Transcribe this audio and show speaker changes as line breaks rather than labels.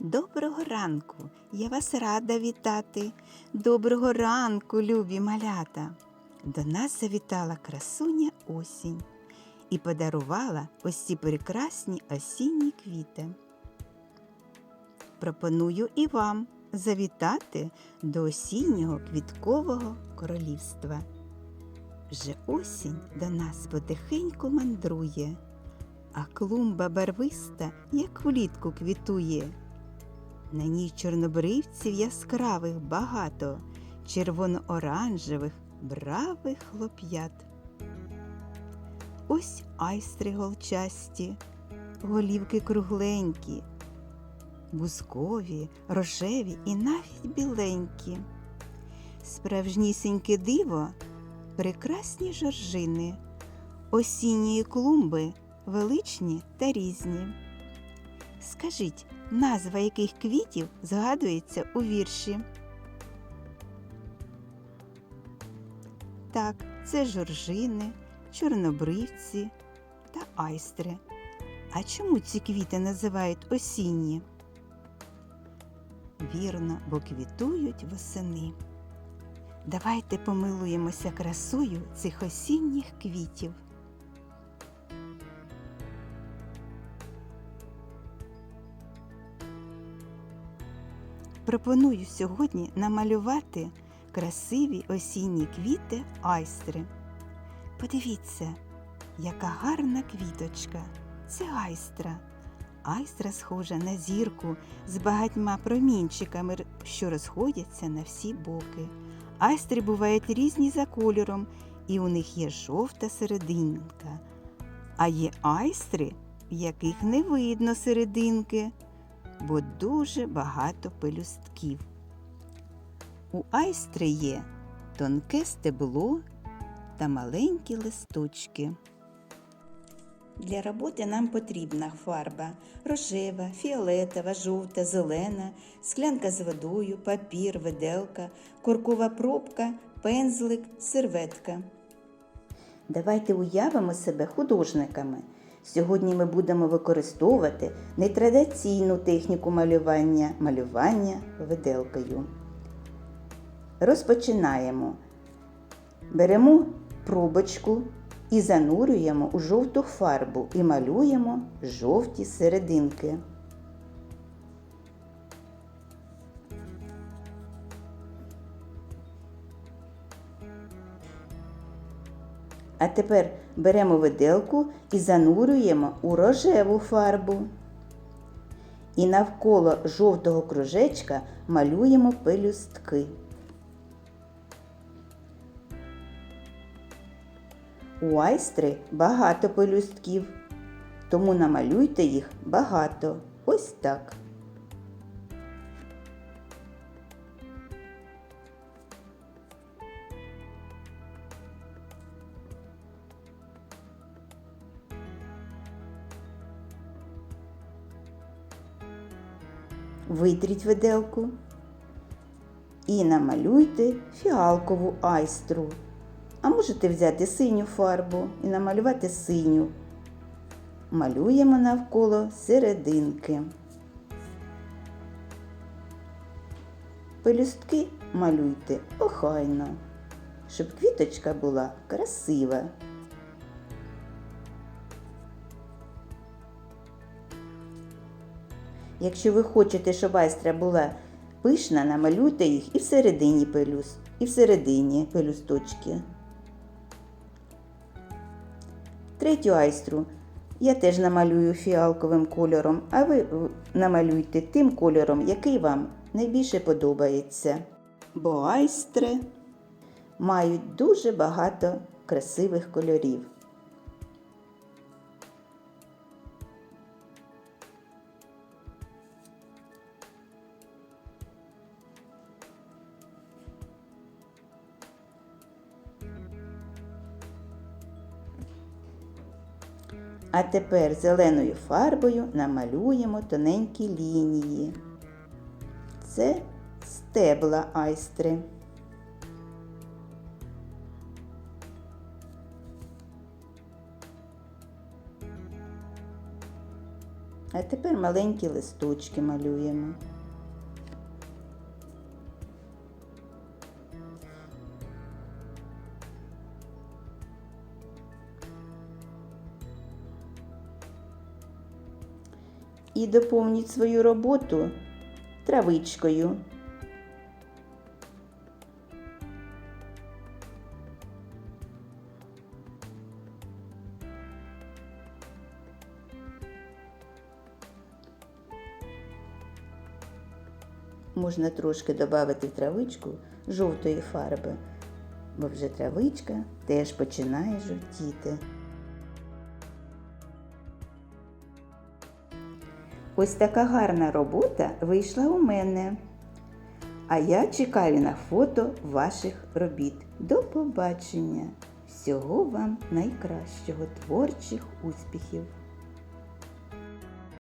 Доброго ранку, я вас рада вітати. Доброго ранку, любі малята. До нас завітала красуня осінь і подарувала ось ці прекрасні осінні квіти. Пропоную і вам завітати до осіннього квіткового королівства. Вже осінь до нас потихеньку мандрує, а клумба барвиста, як влітку квітує. На ній чорнобривців яскравих багато, червоно-оранжевих, бравих хлоп'ят. Ось айстри голчасті, голівки кругленькі, бузкові, рожеві і навіть біленькі. Справжнісіньке диво прекрасні жоржини, осінньої клумби величні та різні. Скажіть, назва яких квітів згадується у вірші? Так, це жоржини, чорнобривці та айстри. А чому ці квіти називають осінні? Вірно, бо квітують восени. Давайте помилуємося красою цих осінніх квітів. Пропоную сьогодні намалювати красиві осінні квіти айстри. Подивіться, яка гарна квіточка. Це айстра. Айстра схожа на зірку з багатьма промінчиками, що розходяться на всі боки. Айстри бувають різні за кольором, і у них є жовта серединка. А є айстри, в яких не видно серединки бо дуже багато пелюстків. У айстри є тонке стебло та маленькі листочки. Для роботи нам потрібна фарба рожева, фіолетова, жовта, зелена, склянка з водою, папір, виделка, коркова пробка, пензлик, серветка. Давайте уявимо себе художниками. Сьогодні ми будемо використовувати нетрадиційну техніку малювання малювання виделкою. Розпочинаємо. Беремо пробочку і занурюємо у жовту фарбу і малюємо жовті серединки. А тепер беремо виделку і занурюємо у рожеву фарбу. І навколо жовтого кружечка малюємо пелюстки. У айстри багато пелюстків, тому намалюйте їх багато. Ось так. Витріть виделку і намалюйте фіалкову айстру. А можете взяти синю фарбу і намалювати синю. Малюємо навколо серединки. Пелюстки малюйте охайно, щоб квіточка була красива. Якщо ви хочете, щоб айстра була пишна, намалюйте їх і всередині пелюс, і всередині пелюсточки. Третю айстру я теж намалюю фіалковим кольором, а ви намалюйте тим кольором, який вам найбільше подобається. Бо айстри мають дуже багато красивих кольорів. А тепер зеленою фарбою намалюємо тоненькі лінії. Це стебла айстри. А тепер маленькі листочки малюємо. І доповніть свою роботу травичкою. Можна трошки додати в травичку жовтої фарби, бо вже травичка теж починає жовтіти. Ось така гарна робота вийшла у мене. А я чекаю на фото ваших робіт. До побачення! Всього вам найкращого, творчих успіхів!